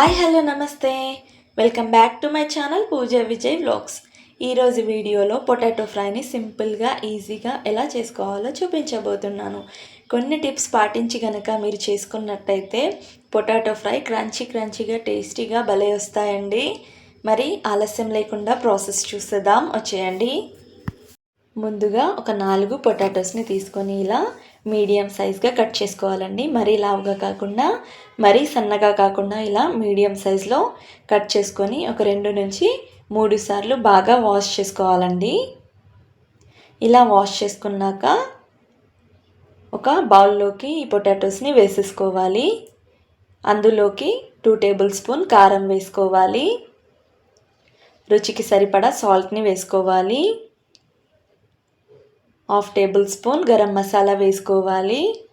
Hi hello నమస్తే. Welcome back to my channel Pooja Vijay vlogs. ఈరోజు వీడియోలో potato ఫ్రైని సింపుల్గా ఈజీగా ఎలా చేసుకోవాలో చూపించబోతున్నాను. కొన్ని టిప్స్ పాటించి కనుక మీరు చేసుకున్నట్టయితే పొటాటో ఫ్రై క్రంచీ క్రంచీగా టేస్టీగా భలే వస్తాయండి. మరి ఆలస్యం లేకుండా ప్రాసెస్ చూసేద్దాం వచ్చేయండి. ముందుగా ఒక నాలుగు పొటాటోస్ని తీసుకొని ఇలా మీడియం సైజ్గా కట్ చేసుకోవాలండి. మరీ లావుగా కాకుండా మరీ సన్నగా కాకుండా ఇలా మీడియం సైజ్లో కట్ చేసుకొని ఒక రెండు నుంచి మూడు సార్లు బాగా వాష్ చేసుకోవాలండి. ఇలా వాష్ చేసుకున్నాక ఒక బౌల్లోకి ఈ పొటాటోస్ని వేసేసుకోవాలి. అందులోకి టూ టేబుల్ స్పూన్ కారం వేసుకోవాలి. రుచికి సరిపడా సాల్ట్ని వేసుకోవాలి. Half tablespoon garam masala వేసుకోవాలి.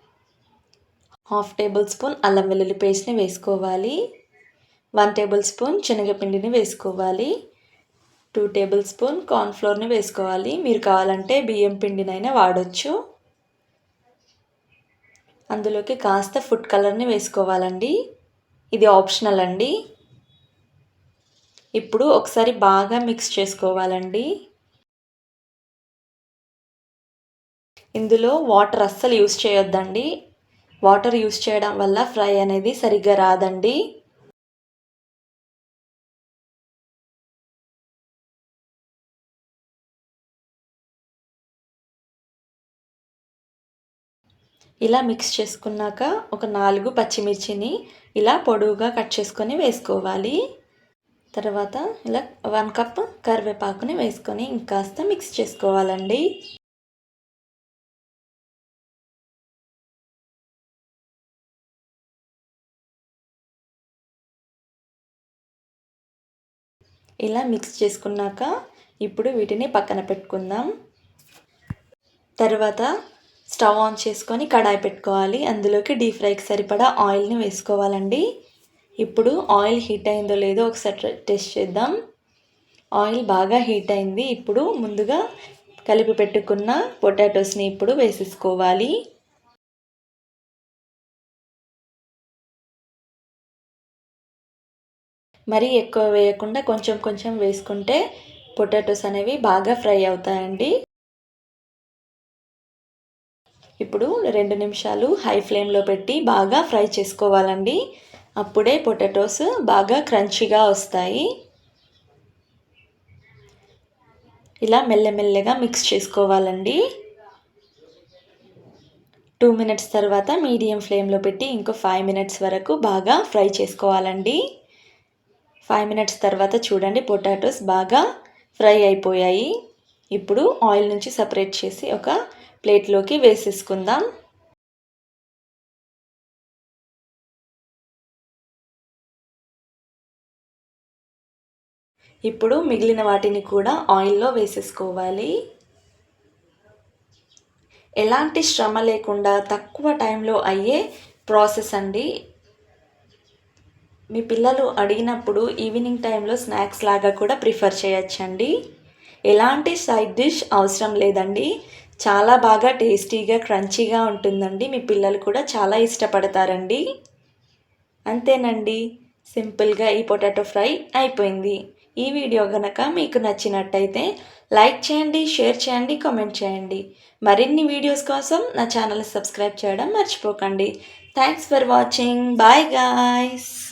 హాఫ్ టేబుల్ స్పూన్ అల్లం వెల్లుల్లి పేస్ట్ని వేసుకోవాలి. వన్ టేబుల్ స్పూన్ శనగపిండిని వేసుకోవాలి. టూ టేబుల్ స్పూన్ కార్న్ఫ్లోర్ని వేసుకోవాలి. మీరు కావాలంటే బియ్యం పిండినైనా వాడచ్చు. అందులోకి కాస్త ఫుడ్ కలర్ని వేసుకోవాలండి. ఇది ఆప్షనల్ అండి. ఇప్పుడు ఒకసారి బాగా మిక్స్ చేసుకోవాలండి. ఇందులో వాటర్ అస్సలు యూస్ చేయొద్దండి. వాటర్ యూస్ చేయడం వల్ల ఫ్రై అనేది సరిగ్గా రాదండి. ఇలా మిక్స్ చేసుకున్నాక ఒక నాలుగు పచ్చిమిర్చిని ఇలా పొడవుగా కట్ చేసుకొని వేసుకోవాలి. తర్వాత ఇలా వన్ కప్ కరివేపాకుని వేసుకొని ఇంకాస్త మిక్స్ చేసుకోవాలండి. ఇలా మిక్స్ చేసుకున్నాక ఇప్పుడు వీటిని పక్కన పెట్టుకుందాం. తర్వాత స్టవ్ ఆన్ చేసుకొని కడాయి పెట్టుకోవాలి. అందులోకి డీప్ ఫ్రైకి సరిపడా ఆయిల్ని వేసుకోవాలండి. ఇప్పుడు ఆయిల్ హీట్ అయిందో లేదో ఒకసారి టెస్ట్ చేద్దాం. ఆయిల్ బాగా హీట్ అయింది. ఇప్పుడు ముందుగా కలిపి పెట్టుకున్న పొటాటోస్ని ఇప్పుడు వేసేసుకోవాలి. మరీ ఎక్కువ వేయకుండా కొంచెం కొంచెం వేసుకుంటే పొటాటోస్ అనేవి బాగా ఫ్రై అవుతాయండి. ఇప్పుడు రెండు నిమిషాలు హై ఫ్లేమ్లో పెట్టి బాగా ఫ్రై చేసుకోవాలండి. అప్పుడే పొటాటోస్ బాగా క్రంచీగా వస్తాయి. ఇలా మెల్లమెల్లగా మిక్స్ చేసుకోవాలండి. టూ మినిట్స్ తర్వాత మీడియం ఫ్లేమ్లో పెట్టి ఇంకో ఫైవ్ మినిట్స్ వరకు బాగా ఫ్రై చేసుకోవాలండి. ఫైవ్ మినిట్స్ తర్వాత చూడండి పొటాటోస్ బాగా ఫ్రై అయిపోయాయి. ఇప్పుడు ఆయిల్ నుంచి సపరేట్ చేసి ఒక ప్లేట్లోకి వేసేసుకుందాం. ఇప్పుడు మిగిలిన వాటిని కూడా ఆయిల్లో వేసేసుకోవాలి. ఎలాంటి శ్రమ లేకుండా తక్కువ టైంలో అయ్యే ప్రాసెస్ అండి. మీ పిల్లలు అడిగినప్పుడు ఈవినింగ్ టైంలో స్నాక్స్ లాగా కూడా ప్రిఫర్ చేయొచ్చండి. ఎలాంటి సైడ్ డిష్ అవసరం లేదండి. చాలా బాగా టేస్టీగా క్రంచీగా ఉంటుందండి. మీ పిల్లలు కూడా చాలా ఇష్టపడతారండి. అంతేనండి. సింపుల్గా ఈ పొటాటో ఫ్రై అయిపోయింది. ఈ వీడియో కనుక మీకు నచ్చినట్టయితే లైక్ చేయండి షేర్ చేయండి కామెంట్ చేయండి. మరిన్ని వీడియోస్ కోసం నా ఛానల్ సబ్స్క్రైబ్ చేయడం మర్చిపోకండి. Thanks for watching. Bye guys.